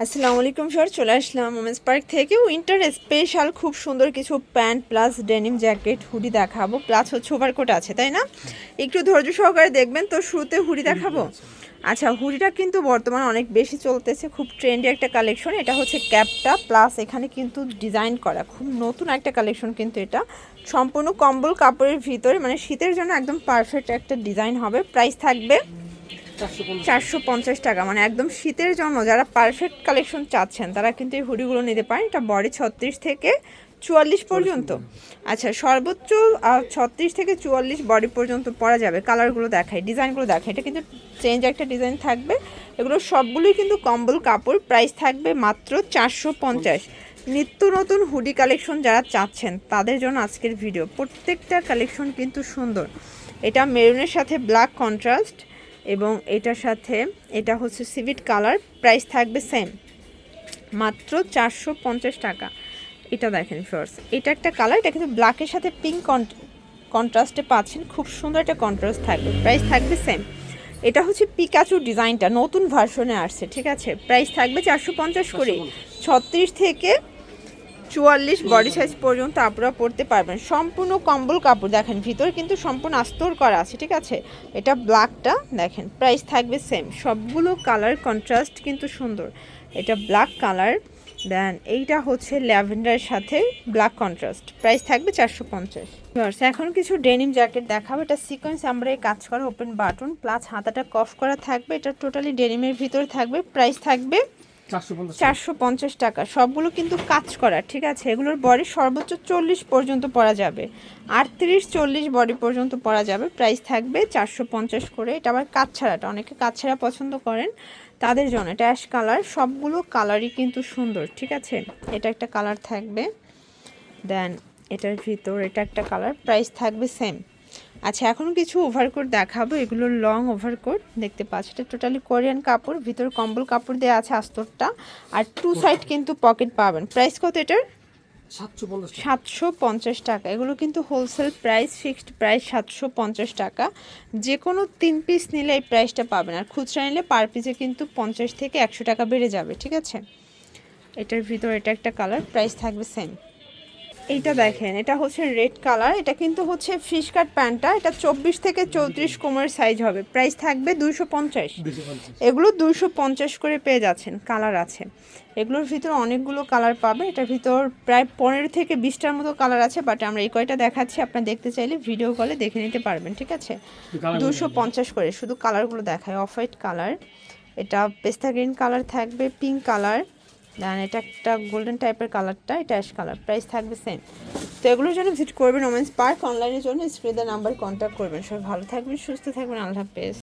আসসালামু আলাইকুম স্যার চলে আসলাম ওমেন্স পার্ক থেকে। উইন্টার স্পেশাল খুব সুন্দর কিছু pant plus denim jacket hoodie দেখাবো প্লাস হচ্ছে ওভারকোট আছে তাই না? একটু ধৈর্য সহকারে দেখবেন তো শুরুতে হুডি দেখাবো? আচ্ছা হুডিটা কিন্তু বর্তমানে অনেক বেশি চলতেছে খুব ট্রেন্ডি একটা কালেকশন এটা হচ্ছে ক্যাপটা প্লাস এখানে কিন্তু ডিজাইন করা। খুব নতুন একটা কালেকশন কিন্তু এটা। সম্পূর্ণ কম্বল কাপড়ের ভিতরে মানে শীতের জন্য একদম পারফেক্ট একটা ডিজাইন হবে। প্রাইস থাকবে চারশো পঞ্চাশ টাকা মানে একদম শীতের জন্য যারা পারফেক্ট কালেকশন চাচ্ছেন তারা কিন্তু এই হুডিগুলো নিতে পারেন। এটা বডি ছত্রিশ থেকে চুয়াল্লিশ পর্যন্ত। আচ্ছা সর্বোচ্চ ছত্রিশ থেকে চুয়াল্লিশ বডি পর্যন্ত পরা যাবে। কালারগুলো দেখায় ডিজাইনগুলো দেখায় এটা কিন্তু চেঞ্জ একটা ডিজাইন থাকবে। এগুলো সবগুলোই কিন্তু কম্বল কাপড় প্রাইস থাকবে মাত্র চারশো পঞ্চাশ। নিত্য নতুন হুডি কালেকশন যারা চাচ্ছেন তাদের জন্য আজকের ভিডিও প্রত্যেকটা কালেকশন কিন্তু সুন্দর। এটা মেরুনের সাথে ব্ল্যাক কন্ট্রাস্ট এবং এটার সাথে এটা হচ্ছে সিভিট কালার প্রাইস থাকবে সেম মাত্র চারশো পঞ্চাশ টাকা। এটা দেখেন ফার্স এটা একটা কালার এটা কিন্তু ব্ল্যাকের সাথে পিঙ্ক কন্ট্রাস্টে পাচ্ছেন খুব সুন্দর একটা কন্ট্রাস্ট থাকবে প্রাইস থাকবে সেম এটা হচ্ছে পিকাচু ডিজাইনটা নতুন ভার্সনে আসছে ঠিক আছে? প্রাইস থাকবে চারশো পঞ্চাশ করে। ছত্রিশ থেকে চুয়াল্লিশ বডি সাইজ পর্যন্ত আপনারা পরতে পারবেন। সম্পূর্ণ কম্বল কাপড় দেখেন, ভিতর কিন্তু সম্পূর্ণ আস্তর করা আছে, ঠিক আছে? এটা ব্ল্যাকটা দেখেন প্রাইস থাকবে সেম সবগুলো কালার কন্ট্রাস্ট কিন্তু সুন্দর। এটা ব্ল্যাক কালার দেন এইটা হচ্ছে ল্যাভেন্ডারের সাথে ব্ল্যাক কন্ট্রাস্ট প্রাইস থাকবে চারশো পঞ্চাশ। এখন কিছু ডেনিম জ্যাকেট দেখাবো। এটা সিকোয়েন্স আমরা এই কাজ করা ওপেন বাটন প্লাস হাতাটা কফ করা থাকবে। এটা টোটালি ডেনিমের ভিতরে থাকবে। প্রাইস থাকবে চারশো পঞ্চাশ টাকা। সবগুলো কিন্তু কাজ করা, ঠিক আছে? এগুলোর বডি সর্বোচ্চ চল্লিশ পর্যন্ত পরা যাবে। আটত্রিশ, চল্লিশ বডি পর্যন্ত পরা যাবে। প্রাইস থাকবে চারশো পঞ্চাশ করে। এটা আবার কাজ ছাড়াটা, অনেকে কাজ ছাড়া পছন্দ করেন। তাদের জন্য এটা অ্যাশ কালার সবগুলো কালারই কিন্তু সুন্দর, ঠিক আছে? এটা একটা কালার থাকবে। দেন এটার ভিতর, এটা একটা কালার প্রাইস থাকবে সেম আচ্ছা এখন কিছু ওভারকোট দেখাবো। এগুলো লং ওভারকোট দেখতে পাচ্ছ। এটা টোটালি কোরিয়ান কাপড় ভিতর কম্বল কাপড় দেওয়া আছে আস্তরটা। আর টু সাইড কিন্তু পকেট পাবেন। প্রাইস কত এটার? সাতশো পঞ্চাশ টাকা। এগুলো কিন্তু হোলসেল প্রাইস ফিক্সড প্রাইস সাতশো পঞ্চাশ টাকা। যে কোনো তিন পিস নিলে এই প্রাইসটা পাবেন। আর খুচরা নিলে পার পিসে কিন্তু পঞ্চাশ থেকে একশো টাকা বেড়ে যাবে ঠিক আছে? এটার ভিতর এটা একটা কালার প্রাইস থাকবে সেম এইটা দেখেন এটা হচ্ছে রেড কালার এটা কিন্তু হচ্ছে ফিশ কাট প্যান্টটা এটা চব্বিশ থেকে চৌত্রিশ কোমরের সাইজ হবে। প্রাইস থাকবে দুইশো পঞ্চাশ। এগুলো দুইশো পঞ্চাশ করে পেয়ে যাচ্ছেন কালার আছে। এগুলোর ভিতর অনেকগুলো কালার পাবে এটার ভিতর প্রায় পনেরো থেকে বিশটার মতো কালার আছে বাট আমরা এই কয়টা দেখাচ্ছি আপনার দেখতে চাইলে ভিডিও কলে দেখে নিতে পারবেন ঠিক আছে? দুশো পঞ্চাশ করে শুধু কালারগুলো দেখায় অফ হোয়াইট কালার এটা পেস্তা গ্রিন কালার থাকবে পিঙ্ক কালার দেন এটা একটা গোল্ডেন টাইপের কালারটা এটা অ্যাশ কালার প্রাইস থাকবে সেম তো এগুলোর জন্য ভিজিট করবেন ওমেন্স পার্ক অনলাইনের জন্য স্ক্রিনের নাম্বার কন্ট্যাক্ট করবেন। সবাই ভালো থাকবেন, সুস্থ থাকবেন, আল্লাহ হাফেজ।